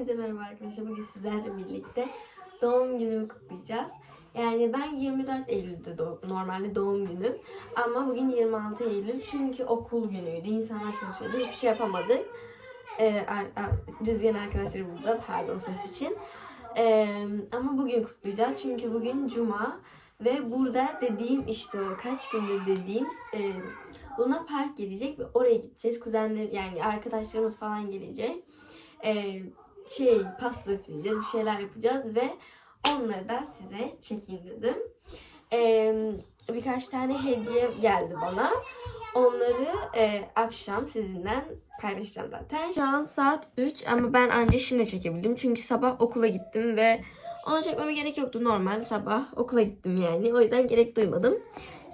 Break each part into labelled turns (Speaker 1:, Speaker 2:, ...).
Speaker 1: Hepinize merhaba arkadaşlar. Bugün sizlerle birlikte doğum günümü kutlayacağız. Yani ben 24 Eylül'de doğ- normalde doğum günüm. Ama bugün 26 Eylül çünkü okul günüydü. İnsanlar çalışıyordu. Hiçbir şey yapamadık. Ee, ar- ar- Rüzgar'ın arkadaşları burada. Pardon ses için. Ee, ama bugün kutlayacağız. Çünkü bugün Cuma. Ve burada dediğim işte o kaç gündür dediğim e, Luna Park gelecek ve oraya gideceğiz. Kuzenler yani arkadaşlarımız falan gelecek. Ee, şey pasta üfleyeceğiz, bir şeyler yapacağız ve onları da size çekeyim dedim. Ee, birkaç tane hediye geldi bana. Onları e, akşam sizinle paylaşacağım zaten. Şu an saat 3 ama ben anca şimdi çekebildim. Çünkü sabah okula gittim ve ona çekmeme gerek yoktu. Normalde sabah okula gittim yani. O yüzden gerek duymadım.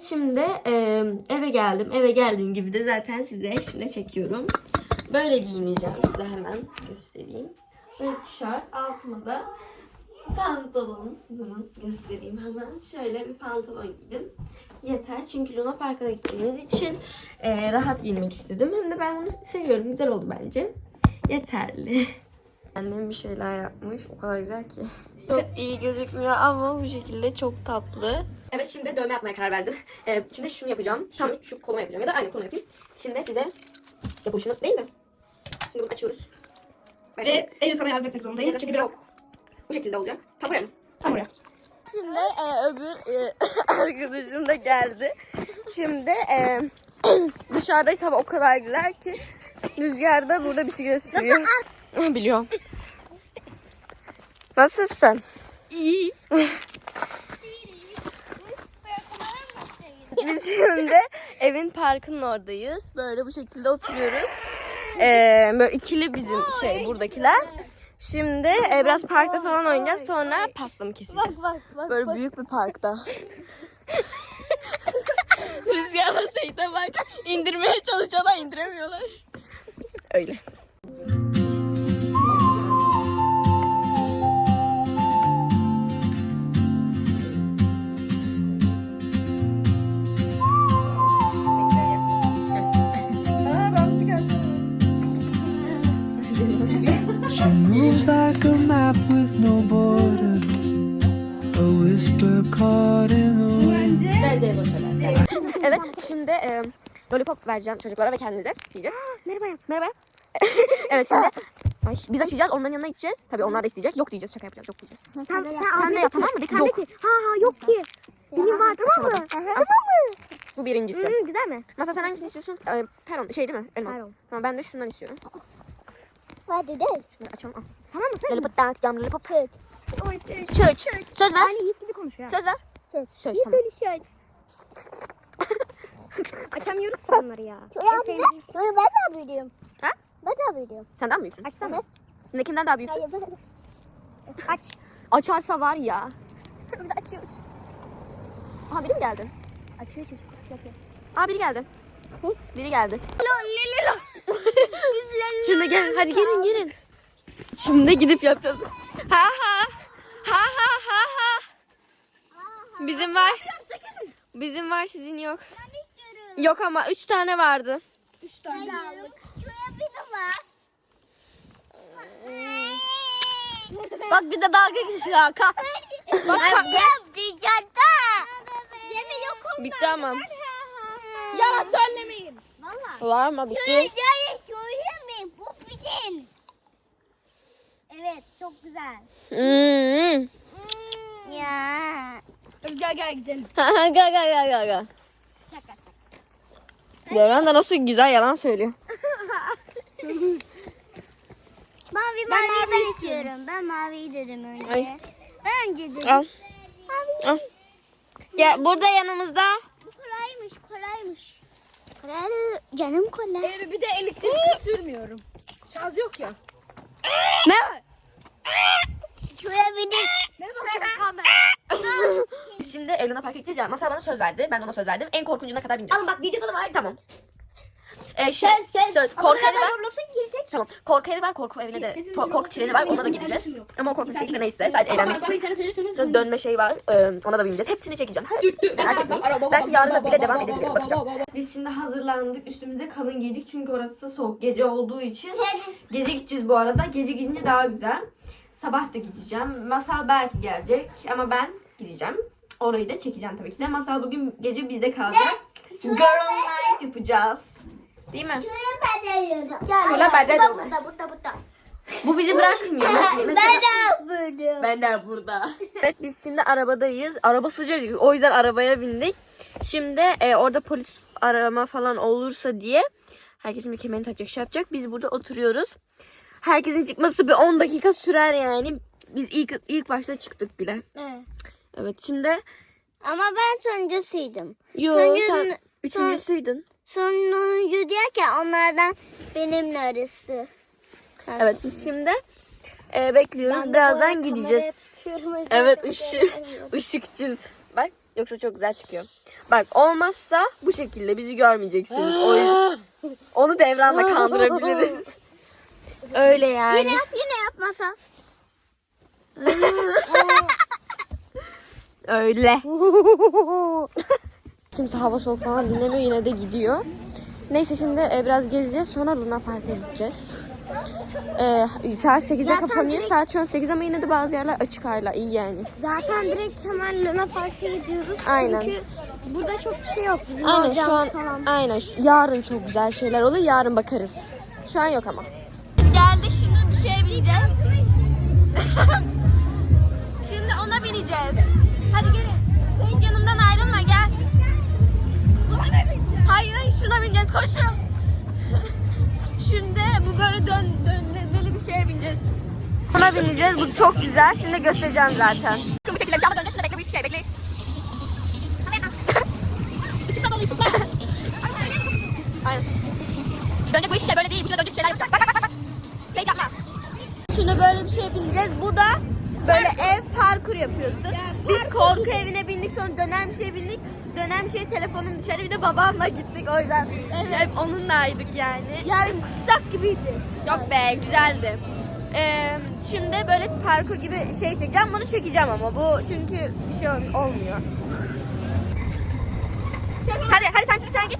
Speaker 1: Şimdi e, eve geldim. Eve geldiğim gibi de zaten size şimdi çekiyorum. Böyle giyineceğim size hemen göstereyim. Böyle tişört altıma da pantolon. Durun göstereyim hemen. Şöyle bir pantolon giydim. Yeter çünkü Luna Park'a da gittiğimiz için e, rahat giyinmek istedim. Hem de ben bunu seviyorum. Güzel oldu bence. Yeterli. Annem bir şeyler yapmış. O kadar güzel ki. Çok iyi gözükmüyor ama bu şekilde çok tatlı. Evet şimdi dövme yapmaya karar verdim. Ee, şimdi şunu yapacağım. Tam şu koluma yapacağım ya da aynı koluma yapayım. Şimdi size yapılışını değil mi? Şimdi bunu açıyoruz.
Speaker 2: Ve Eylül sana yardım etmek zorundayım.
Speaker 1: Çünkü yok. Bu şekilde olacak. Tam buraya mı?
Speaker 2: Tam oraya.
Speaker 3: Şimdi e, öbür e, arkadaşım da geldi. Şimdi e, dışarıdayız hava o kadar güzel ki rüzgarda burada bisiklet sürüyor. Biliyorum. Nasılsın? İyi. Biz şimdi evin parkının oradayız. Böyle bu şekilde oturuyoruz. Ee, böyle ikili bizim şey buradakiler. Şimdi e, biraz parkta falan oynayacağız. Sonra pasta mı keseceğiz? Böyle büyük bir parkta. Rüzgarla Seyit'e bak. İndirmeye çalışıyorlar, indiremiyorlar. Öyle.
Speaker 4: Like a map with no borders, a whisper caught in the wind.
Speaker 3: Evet, şimdi e, lollipop vereceğim çocuklara ve kendimize. Yiyeceğiz. Merhaba. Merhaba. evet şimdi Ay, biz açacağız, onların yanına gideceğiz. Tabii onlar da isteyecek. Yok diyeceğiz, şaka yapacağız. Yok diyeceğiz.
Speaker 5: Sen,
Speaker 3: Sen de yap tamam mı? Bir yok.
Speaker 5: Ha ha yok ki. Benim var tamam mı? Tamam mı?
Speaker 3: Bu birincisi.
Speaker 5: Hmm, güzel mi?
Speaker 3: Masa sen hangisini istiyorsun? Ee, peron, şey değil mi? Elma.
Speaker 5: Peron.
Speaker 3: Tamam ben de şundan istiyorum.
Speaker 5: Hadi de.
Speaker 3: Şunları açalım. Al.
Speaker 5: Tamam mı söz mü?
Speaker 3: Lollipop dağıtacağım, lollipop.
Speaker 5: Oy söz.
Speaker 3: Söz. Söz ver.
Speaker 5: Yani Yiğit gibi konuşuyor.
Speaker 3: Söz ver.
Speaker 5: Söz.
Speaker 3: Söz
Speaker 5: Yiğit
Speaker 3: tamam.
Speaker 5: öyle söz. Açamıyoruz ki bunları ya. En sevdiğim şey.
Speaker 6: Ben daha büyüdüm.
Speaker 3: Ha?
Speaker 6: Ben daha büyüdüm.
Speaker 3: Sen daha mı büyüksün?
Speaker 5: Açsana.
Speaker 3: Ne kimden daha büyüksün?
Speaker 6: Hayır ben
Speaker 5: Aç.
Speaker 3: Açarsa var ya.
Speaker 5: Bir de açıyoruz.
Speaker 3: Aha biri mi geldi?
Speaker 5: Açıyor çocuk. Yapıyor.
Speaker 3: Aa biri geldi. Biri geldi. Şimdi gel hadi gelin gelin. Şimdi gidip yapacağız. Ha ha. Ha ha ha ha. Bizim var. Bizim var sizin yok. Yok ama üç tane vardı.
Speaker 6: Üç tane aldık. Şuraya bir de var.
Speaker 3: Bak bir de dalga geçiyor. Ka
Speaker 6: Bak yapacağım dışarıda. Yemin yok onda.
Speaker 3: Bitti ama.
Speaker 6: Yalan söylemeyin. Valla.
Speaker 3: Var mı bitti?
Speaker 6: Şuraya söylemeyin. Bu bizim. Evet çok güzel.
Speaker 3: Hmm.
Speaker 6: Ya.
Speaker 5: Rüzgar gel gidelim.
Speaker 3: gel gel gel gel gel.
Speaker 6: Şaka şaka.
Speaker 3: Yalan da nasıl güzel yalan söylüyor.
Speaker 6: Mavi mavi ben istiyorum. Ben maviyi dedim önce.
Speaker 3: Ay.
Speaker 6: Ben önce dedim.
Speaker 3: Al. Al. Gel burada yanımızda.
Speaker 6: Bu kolaymış kolaymış. Kolay canım kolay.
Speaker 5: Ee, bir de elektrikli sürmüyorum. Şarj yok ya.
Speaker 3: Ne?
Speaker 6: Şuraya bir de.
Speaker 5: Ne bakıyorsun?
Speaker 3: Biz şimdi Elena Park'a gideceğiz ya. Masal bana söz verdi. Ben de ona söz verdim. En korkuncuna kadar bineceğiz.
Speaker 5: Ama bak videoda da var.
Speaker 3: Tamam. E, şey, söz, korku evi var.
Speaker 6: Roblox'a girsek.
Speaker 3: Tamam. Korku evi var. Korku evine de to- korku treni var. Ona da gideceğiz. Ama o korku treni de neyse. Sadece eğlenmek için. Sonra dönme şey var. Ee, ona da bineceğiz. Hepsini çekeceğim. Her- Merak etmeyin. Belki yarın da bile devam edebilirim. Bakacağım.
Speaker 1: Biz şimdi hazırlandık. Üstümüze kalın giydik çünkü orası soğuk gece olduğu için. Gece gideceğiz bu arada. Gece gidince daha güzel. Sabah da gideceğim. Masal belki gelecek ama ben gideceğim. Orayı da çekeceğim tabii ki de. Masal bugün gece bizde kalacak. Girl night yapacağız. Değil mi?
Speaker 6: Şöyle
Speaker 3: ben de-
Speaker 6: Burada burada burada.
Speaker 1: Bu bizi bırakmıyor. Mesela-
Speaker 6: Ben de böyle.
Speaker 3: Ben de burada. evet biz şimdi arabadayız. Araba sıcacık. O yüzden arabaya bindik. Şimdi e, orada polis arama falan olursa diye herkes şimdi kemerini takacak şey yapacak. Biz burada oturuyoruz. Herkesin çıkması bir 10 dakika sürer yani. Biz ilk ilk başta çıktık bile.
Speaker 6: Evet.
Speaker 3: Evet şimdi
Speaker 6: Ama ben sonuncusuydum.
Speaker 3: yo sen üçüncüsüydün.
Speaker 6: Sonuncu derken onlardan benimle arası.
Speaker 3: Evet biz şimdi e, bekliyoruz. Birazdan gideceğiz. Evet ışık, ışıkçız. Bak yoksa çok güzel çıkıyor. Bak olmazsa bu şekilde bizi görmeyeceksiniz. O yüzden- onu devranla kandırabiliriz. Öyle yani.
Speaker 6: Yine yap yine yapmasa.
Speaker 3: Öyle. Kimse hava soğuk falan dinlemiyor yine de gidiyor. Neyse şimdi e, biraz gezeceğiz sonra Luna Park'a gideceğiz. E, saat 8'de
Speaker 6: Zaten
Speaker 3: kapanıyor.
Speaker 6: direkt-
Speaker 3: Saat şu an 8 ama yine de bazı yerler açık hala iyi yani.
Speaker 6: Zaten direkt hemen Luna Park'a gidiyoruz.
Speaker 3: Aynen.
Speaker 6: Çünkü burada çok bir şey yok. Bizim
Speaker 3: Aynen şu an
Speaker 6: falan.
Speaker 3: aynen şu- yarın çok güzel şeyler oluyor. Yarın bakarız. Şu an yok ama. Geldik şimdi bir şeye bineceğiz. şimdi ona bineceğiz. Hadi gelin. Sen yanımdan ayrılma gel. Hayır hayır şuna bineceğiz koşun. şimdi bu böyle dön dönmeli bir şeye bineceğiz. Buna bineceğiz. Bu çok güzel. Şimdi göstereceğim zaten. Bu şekilde bir şey döneceğiz. Bekle bu şey bekle. Işıkta dolu ışıklar. Aynen. Dönecek bu hiçbir şey böyle değil. Şuna dönecek şeyler yapacak. Şimdi böyle bir şey bineceğiz. Bu da böyle ev parkur yapıyorsun. Biz korku evine bindik sonra dönen bir şey bindik. Dönen bir şey telefonum dışarı bir de babamla gittik o yüzden. Hep onunlaydık yani.
Speaker 6: Yani kusacak gibiydi.
Speaker 3: Yok be güzeldi. Ee, şimdi böyle parkur gibi şey çekeceğim. Bunu çekeceğim ama bu çünkü bir şey ol- olmuyor. Hadi hadi sen şimdi sen git.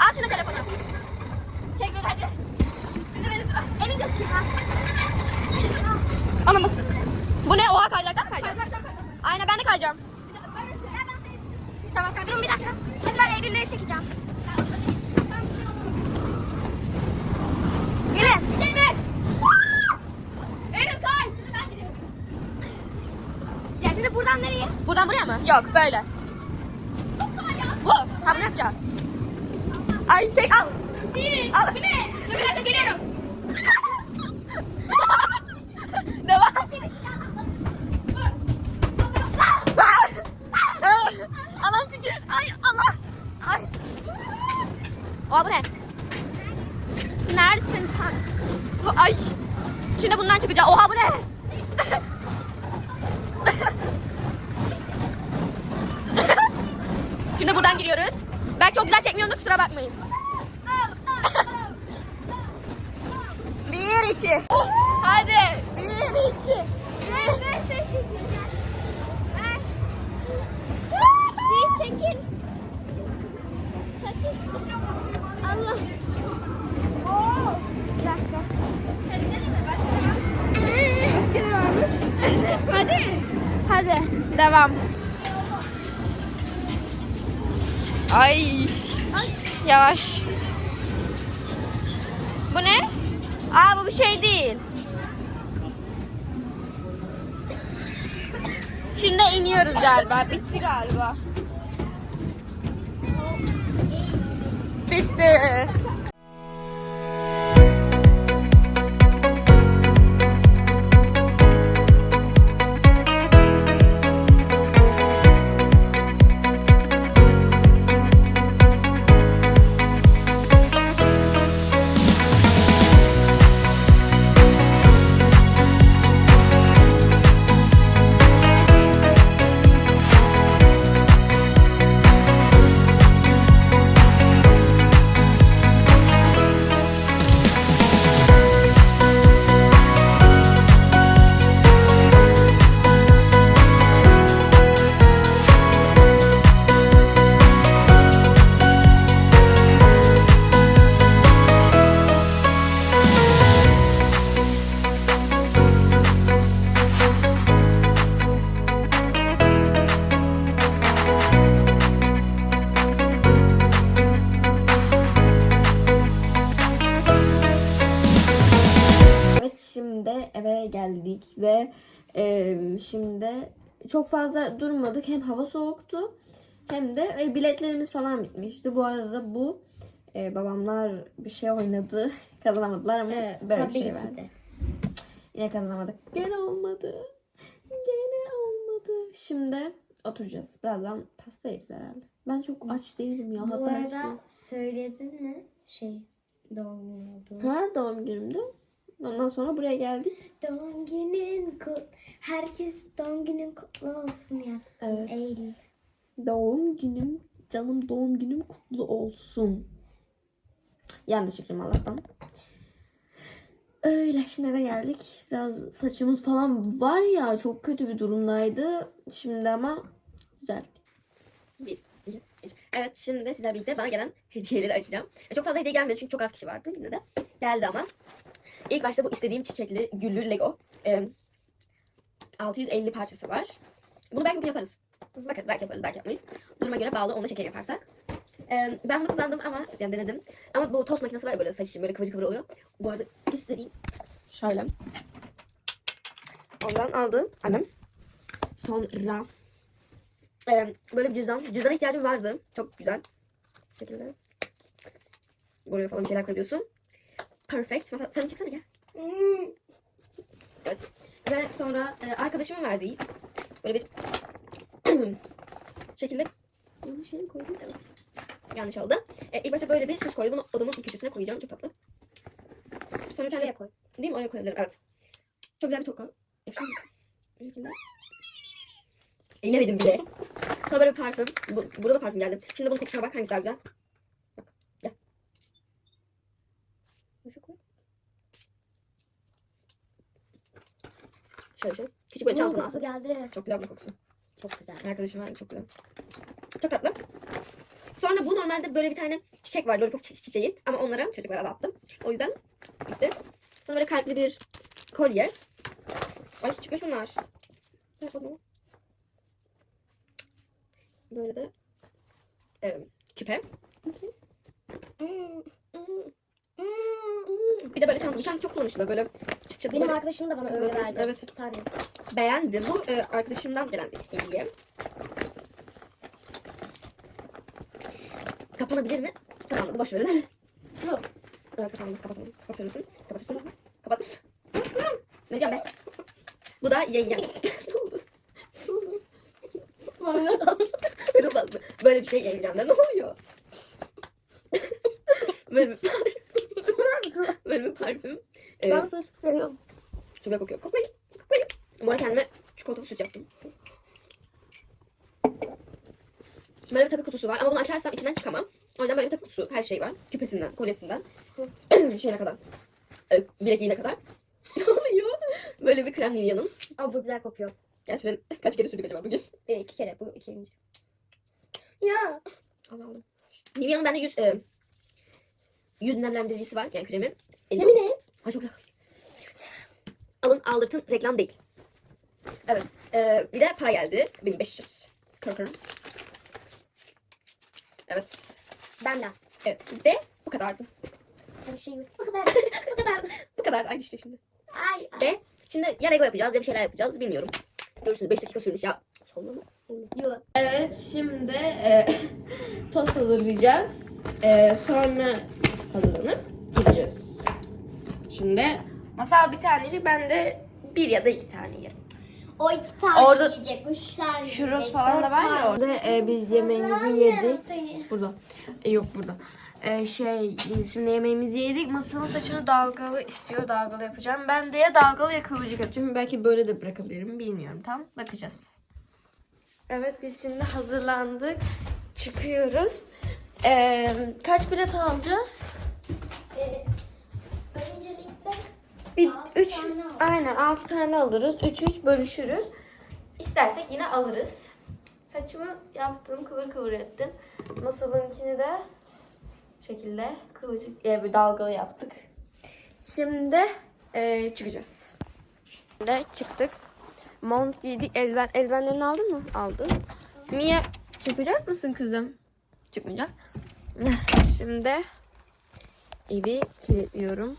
Speaker 3: Al şunu telefonu. Çek hadi. Elin gözüküyor ha. Anam bak. Bu ne? Oha kaydıraktan mı kayacağım? Aynen ben de kayacağım. Tamam sen durun bir dakika. Şimdi ben Eylül'leri çekeceğim. Gelin. Gelin. Eylül kay. Şimdi ben gidiyorum. Ya şimdi buradan nereye? Buradan buraya mı? Yok böyle. Çok kolay ya. Bu. Ha bunu yapacağız. Ay çek al. Bir. Al. Bu ne? Dur bir dakika geliyorum. Oha bu ne? Ay. Şimdi bundan çıkacağım. Oha bu ne? Devam. Ay. Yavaş. Bu ne? Aa bu bir şey değil. Şimdi iniyoruz galiba. Bitti galiba. Bitti. Çok fazla durmadık. Hem hava soğuktu hem de e, biletlerimiz falan bitmişti. Bu arada bu e, babamlar bir şey oynadı. Kazanamadılar ama böyle bir şey verdi. Yine kazanamadık. Gene olmadı. Gene olmadı. Şimdi oturacağız. Birazdan pasta yeriz herhalde. Ben çok aç değilim ya.
Speaker 6: Bu
Speaker 3: Hatta
Speaker 6: arada söyledin mi şey doğum günü olduğunu?
Speaker 3: Ha doğum günümdü. Ondan sonra buraya geldik.
Speaker 6: Doğum günün kut. Herkes doğum günün kutlu olsun yazsın.
Speaker 3: Evet.
Speaker 6: Eylül.
Speaker 3: Doğum günüm, canım doğum günüm kutlu olsun. Yanlış çıktım Allah'tan. Öyle şimdi eve geldik. Biraz saçımız falan var ya çok kötü bir durumdaydı. Şimdi ama düzelttik. Bir, iki, üç. Evet şimdi sizler birlikte bana gelen hediyeleri açacağım. Çok fazla hediye gelmedi çünkü çok az kişi vardı yine de. Geldi ama. İlk başta bu istediğim çiçekli güllü Lego. E, 650 parçası var. Bunu belki bugün yaparız. Bakın belki yaparız belki yapmayız. Duruma göre bağlı onu da şeker yaparsak. Ee, ben bunu kazandım ama yani denedim. Ama bu tost makinesi var ya böyle saç için böyle kıvırcık kıvır oluyor. Bu arada göstereyim. Şöyle. Ondan aldı annem. Sonra ee, böyle bir cüzdan. Cüzdana ihtiyacım vardı. Çok güzel. Bu şekilde. Buraya falan şeyler koyuyorsun. Perfect. Sen, sen çıksana gel. Evet. Ve sonra e, arkadaşımın verdiği böyle bir şekilde yanlış yere koydum? Evet. Yanlış oldu. E, ilk başta böyle bir süs koydum. Bunu odamın bir köşesine koyacağım. Çok tatlı. Sonra bir tane koy. Değil mi? Oraya koyabilirim. Evet. Çok güzel bir toka. Mu? Bu şekilde. Bile. Sonra böyle bir parfüm. Bu, burada da parfüm geldi. Şimdi bunun kokusuna bak hangisi daha güzel. Bak. Gel. Şöyle koy. Şöyle şöyle. Küçük böyle
Speaker 6: kokusu
Speaker 3: alsın.
Speaker 6: geldi.
Speaker 3: Çok güzel bir kokusu.
Speaker 6: Çok güzel.
Speaker 3: Arkadaşım var çok güzel. Çok tatlı. Sonra bu normalde böyle bir tane çiçek var. Lollipop çi- çiçeği. Ama onlara çocuklara da attım. O yüzden bitti. Sonra böyle kalpli bir kolye. Ay çıkmış bunlar. Ver onu. Böyle de e, küpe. Bir de böyle çanta. Bu çanta çok kullanışlı. Böyle çıt çıt
Speaker 6: Benim
Speaker 3: böyle.
Speaker 6: arkadaşım da bana öyle verdi.
Speaker 3: Evet.
Speaker 6: Bir tane.
Speaker 3: Beğendim. Bu e, arkadaşımdan gelen bir hediye. Kapanabilir mi? Kapanmadı. Boş verin.
Speaker 6: Yok.
Speaker 3: Evet kapandı. Kapatalım. Kapatır mısın? Kapatırsın. Kapat. ne diyeceğim ben? Bu da yengem. ne oldu? Kırılmaz mı? Böyle bir şey yengemden ne oluyor? Böyle bir bir parfüm. Ee,
Speaker 6: Ben sus seviyorum.
Speaker 3: çok güzel kokuyor. Koklayın. Koklayın. Bu arada kendime çikolatalı süt yaptım. Böyle bir takı kutusu var ama bunu açarsam içinden çıkamam. O yüzden böyle bir takı kutusu. Her şey var. Küpesinden, kolyesinden. Şeyine kadar. E, bilekliğine kadar. ne oluyor? Böyle bir krem Nivea'nın.
Speaker 6: Ama bu güzel kokuyor.
Speaker 3: Gerçekten kaç kere sürdük acaba bugün?
Speaker 6: E, iki kere bu ikinci. Ya.
Speaker 3: Allah Allah. Nivea'nın bende yüz, e, yüz nemlendiricisi var. Yani kremi.
Speaker 6: Yemin et.
Speaker 3: Ay çok güzel. Alın aldırtın reklam değil. Evet. E, bir de para geldi. 1500. Kır kır. Evet.
Speaker 6: Benden.
Speaker 3: Evet. Ve bu kadardı.
Speaker 6: Bir şey yok. Bu kadar. Bu kadar.
Speaker 3: Bu kadar. Ay düştü şimdi.
Speaker 6: Ay.
Speaker 3: Ve şimdi ya Lego yapacağız ya bir şeyler yapacağız. Bilmiyorum. Görürsünüz. 5 dakika sürmüş ya. Mı?
Speaker 6: Yok.
Speaker 3: Evet şimdi e, tost hazırlayacağız. E, sonra gideceğiz. Şimdi masal bir tanecik ben de bir ya da iki tane yerim.
Speaker 6: O iki tane
Speaker 3: Orada-
Speaker 6: yiyecek. Üç tane yiyecek.
Speaker 3: falan da var ya
Speaker 6: tane.
Speaker 3: orada. E, biz yemeğimizi yedik.
Speaker 6: Hayır.
Speaker 3: Burada. E, yok burada. E, şey biz şimdi yemeğimizi yedik. Masanın saçını dalgalı istiyor. Dalgalı yapacağım. Ben de ya dalgalı ya kıvırcık yapacağım. Belki böyle de bırakabilirim. Bilmiyorum. Tam bakacağız. Evet biz şimdi hazırlandık. Çıkıyoruz. E, kaç bilet alacağız?
Speaker 6: Ee, öncelikle
Speaker 3: Bir,
Speaker 6: Altı
Speaker 3: üç,
Speaker 6: tane
Speaker 3: aynen 6 tane alırız. 3 3 bölüşürüz. İstersek yine alırız. Saçımı yaptım, kıvır kıvır ettim. Masalınkini de bu şekilde kıvırcık, e, bir dalgalı yaptık. Şimdi e, çıkacağız. Şimdi çıktık. Mont giydik. Eldiven, eldivenlerini aldın mı? Aldım. Mia çıkacak mısın kızım? Çıkmayacak. Şimdi evi kilitliyorum.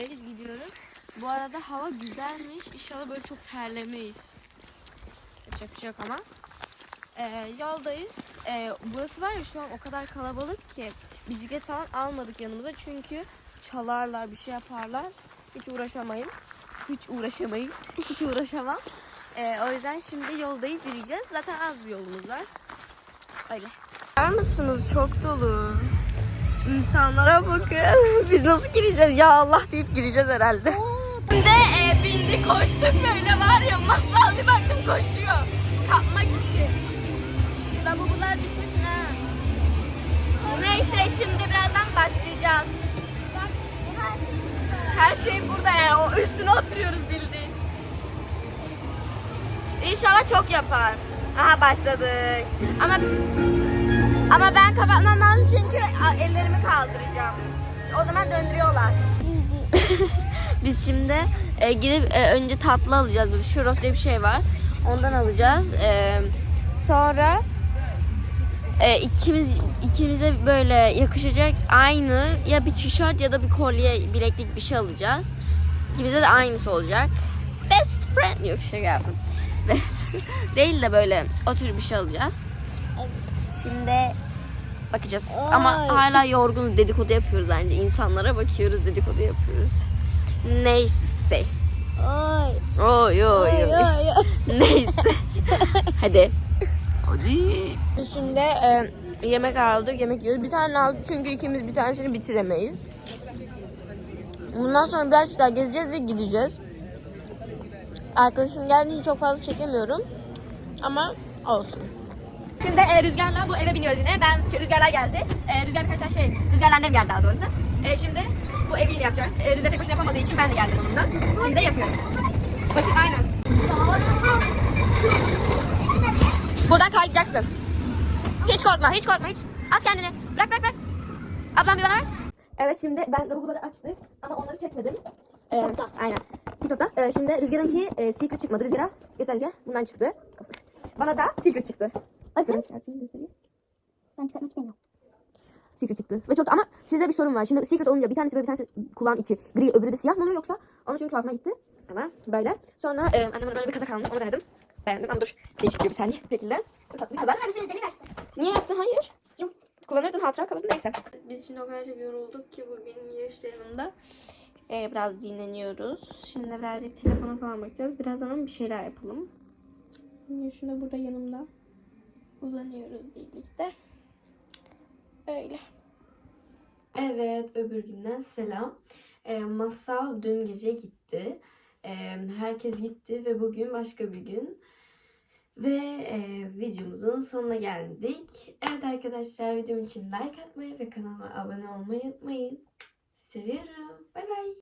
Speaker 3: yoldayız gidiyoruz. Bu arada hava güzelmiş. İnşallah böyle çok terlemeyiz. Yapacak şey yok ama. Ee, yoldayız. Ee, burası var ya şu an o kadar kalabalık ki bisiklet falan almadık yanımıza çünkü çalarlar bir şey yaparlar. Hiç uğraşamayın. Hiç uğraşamayın. Hiç uğraşamam. Ee, o yüzden şimdi yoldayız yürüyeceğiz. Zaten az bir yolumuz var. Öyle. Var mısınız? Çok dolu. İnsanlara bakın. Biz nasıl gireceğiz? Ya Allah deyip gireceğiz herhalde. Şimdi e, bindik koştuk böyle var ya masal bir baktım koşuyor. Kapmak için. Lavabolar düşmesin ha. Neyse şimdi birazdan başlayacağız. Her şey burada yani. O üstüne oturuyoruz bildiğin. İnşallah çok yapar. Aha başladık. Ama ama ben kapatmam lazım çünkü ellerimi kaldıracağım. O zaman döndürüyorlar. Biz şimdi e, gidip e, önce tatlı alacağız. Böyle churros diye bir şey var. Ondan alacağız. E, sonra e, ikimiz ikimize böyle yakışacak aynı ya bir tişört ya da bir kolye, bileklik bir şey alacağız. İkimize de aynısı olacak. Best friend yok şaka yaptım. Best değil de böyle o tür bir şey alacağız. Şimdi bakacağız. Ama hala yorgunuz dedikodu yapıyoruz bence. İnsanlara bakıyoruz dedikodu yapıyoruz. Neyse.
Speaker 6: Oy.
Speaker 3: Oy oy oy. Neyse. Hadi. Hadi. Şimdi e, yemek aldık. Yemek yiyoruz. Bir tane aldık çünkü ikimiz bir tanesini bitiremeyiz. Bundan sonra biraz daha gezeceğiz ve gideceğiz. Arkadaşım geldiğinde çok fazla çekemiyorum. Ama olsun.
Speaker 2: Şimdi e, Rüzgar'la bu eve biniyoruz yine. Ben Rüzgar'lar geldi. E, Rüzgar birkaç tane şey, Rüzgar'la annem geldi daha doğrusu. E, şimdi bu evi yine yapacağız. E, Rüzgar tek başına yapamadığı için ben de geldim onunla. Şimdi de yapıyoruz. Basit aynen. Buradan kaydıracaksın. Hiç korkma, hiç korkma, hiç. At kendini. Bırak, bırak, bırak. Ablam bir bana ver. Evet şimdi ben lavaboları açtık ama onları çekmedim. Ee, aynen. TikTok'ta. Ee, şimdi Rüzgar'ınki e, secret çıkmadı. Rüzgar'a göstereceğim. Bundan çıktı. Bana da secret çıktı. Ben çıkartayım göstereyim.
Speaker 6: Ben çıkartmak istemiyorum.
Speaker 3: Secret çıktı. Ve çok ama sizde bir sorun var. Şimdi secret olunca bir tanesi böyle bir tanesi kulağın içi gri öbürü de siyah mı oluyor yoksa onu çünkü tuhafıma gitti. Ama böyle. Sonra e, annem bana böyle bir kazak almış. Onu denedim. Beğendim ama dur. Değişik bir saniye. Bu şekilde. Bu tatlı bir kazak. Niye yaptın? Hayır. İstiyorum. Kullanırdın hatıra kalırdı. Neyse. Biz şimdi o kadar çok yorulduk ki bugün yarışlarında. Ee, biraz dinleniyoruz. Şimdi birazcık telefona falan bakacağız. Birazdan bir şeyler yapalım. Şimdi da burada yanımda. Uzanıyoruz birlikte. Öyle. Evet, öbür günden selam. Ee, Masal dün gece gitti. Ee, herkes gitti ve bugün başka bir gün. Ve e, videomuzun sonuna geldik. Evet arkadaşlar videom için like atmayı ve kanalıma abone olmayı unutmayın. Seviyorum. Bay bay.